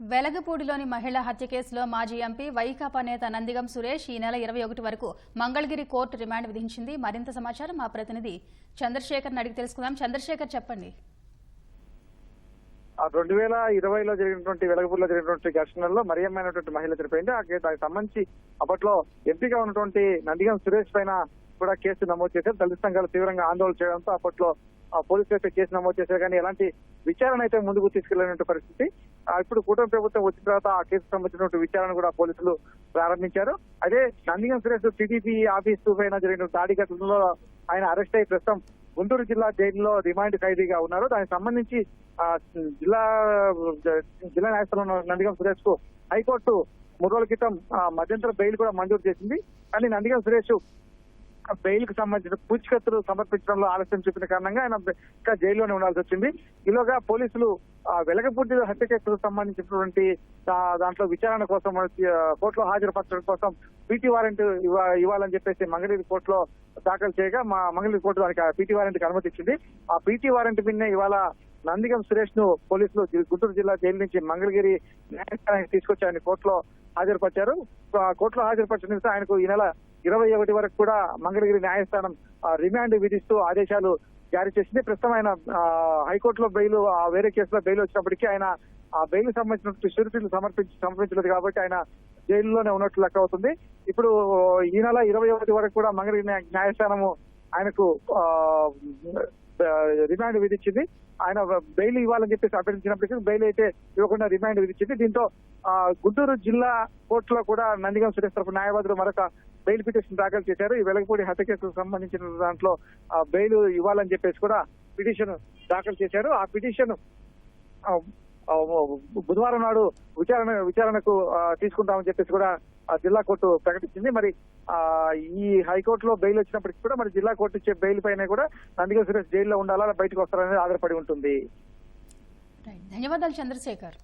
వెలగపూడిలోని మహిళ హత్య కేసులో మాజీ ఎంపీ వైకాపా నేత నందిగం సురేష్ ఈ నెల ఇరవై ఒకటి వరకు మంగళగిరి కోర్టు రిమాండ్ విధించింది. మరింత సమాచారం మా ప్రతినిధి చంద్రశేఖర్ అడిగి తెలుసుకుందాం. చంద్రశేఖర్ చెప్పండి. రెండు వేల ఇరవైలో జరిగినటువంటి వెలగపూర్లో జరిగినటువంటి ఘర్షణలో మరియమ్మ అయినటువంటి మహిళ చనిపోయింది. ఆ కేసు దానికి సంబంధించి అప్పట్లో ఎంపీగా ఉన్నటువంటి నందిగం సురేష్ పైన కూడా కేసు నమోదు చేశారు. దళిత సంఘాలు తీవ్రంగా ఆందోళన చేయడంతో అప్పట్లో పోలీసులు అయితే కేసు నమోదు చేశారు కానీ ఎలాంటి విచారణ అయితే ముందుకు తీసుకెళ్ళినటువంటి పరిస్థితి. ఇప్పుడు కూటమి ప్రభుత్వం వచ్చిన తర్వాత ఆ కేసుకు సంబంధించినటువంటి విచారణ కూడా పోలీసులు ప్రారంభించారు. అదే నందిగం సురేష్ టీడీపీ ఆఫీసు పైన జరిగిన దాడి ఘటనలో ఆయన అరెస్ట్ అయి ప్రస్తుతం గుంటూరు జిల్లా జైలులో రిమాండ్ ఖైదీగా ఉన్నారు. దానికి సంబంధించి జిల్లా జిల్లా న్యాయస్థానం ఉన్న నందిగం సురేష్కు హైకోర్టు మూడు రోజుల క్రితం మధ్యంతర బెయిల్ కూడా మంజూరు చేసింది. కానీ నందిగం సురేష్ బెయిల్కు సంబంధించిన పూచికత్తులు సమర్పించడంలో ఆలస్యం చూపిన కారణంగా ఆయన ఇంకా జైల్లోనే ఉండాల్సి వచ్చింది. ఈలోగా పోలీసులు వెలగపూర్తి వెలగపూడి హత్య కేసుకు సంబంధించినటువంటి దాంట్లో విచారణ కోసం కోర్టులో హాజరుపరచడం కోసం పీటీ వారెంట్ ఇవ్వాలని చెప్పేసి మంగళగిరి కోర్టులో దాఖలు చేయగా మా మంగళగిరి కోర్టు దానికి పీటీ వారెంట్కి అనుమతి ఇచ్చింది. ఆ పీటీ వారెంట్ మీదనే ఇవాళ నందిగం సురేష్ను పోలీసులు గుంటూరు జిల్లా జైలు నుంచి మంగళగిరి న్యాయస్థానానికి తీసుకొచ్చి ఆయన కోర్టులో హాజరుపరిచారు. ఆ, కోర్టులో హాజరుపరిచిన ఆయనకు ఈ నెల ఇరవై ఒకటి వరకు కూడా మంగళగిరి న్యాయస్థానం రిమాండ్ విధిస్తూ ఆదేశాలు జారీ చేసింది. ప్రస్తుతం ఆయన హైకోర్టులో బెయిల్ ఆ, వేరే కేసులో బెయిల్ వచ్చినప్పటికీ ఆయన ఆ బెయిల్ సంబంధించిన షూరిటీలు సమర్పించి సమర్పించలేదు కాబట్టి ఆయన జైలులోనే ఉన్నట్లు లెక్క అవుతుంది. ఇప్పుడు ఈ నెల ఇరవై ఒకటి వరకు కూడా మంగళగిరి న్యాయస్థానము ఆయనకు రిమాండ్ విధించింది. ఆయన బెయిల్ ఇవ్వాలని చెప్పేసి అభ్యర్థించినప్పటికీ బెయిల్ అయితే ఇవ్వకుండా రిమాండ్ విధించింది. దీంతో గుంటూరు జిల్లా కోర్టులో కూడా నందిగం సురేష్ తరపు న్యాయవాదులు మరొక బెయిల్ పిటిషన్ దాఖలు చేశారు. ఈ వెలగపూడి హత్య కేసుకు సంబంధించిన దాంట్లో బెయిల్ ఇవ్వాలని చెప్పేసి కూడా పిటిషన్ దాఖలు చేశారు. ఆ పిటిషన్ బుధవారం నాడు విచారణ విచారణకు తీసుకుంటామని చెప్పేసి కూడా ఆ జిల్లా కోర్టు ప్రకటించింది. మరి ఆ ఈ హైకోర్టులో బెయిల్ వచ్చినప్పటికీ కూడా మరి జిల్లా కోర్టు ఇచ్చే బెయిల్ పైన కూడా నందిగా సురేష్ జైల్లో ఉండాలా బయటకు వస్తారనేది ఆధారపడి ఉంటుంది. ధన్యవాదాలు చంద్రశేఖర్.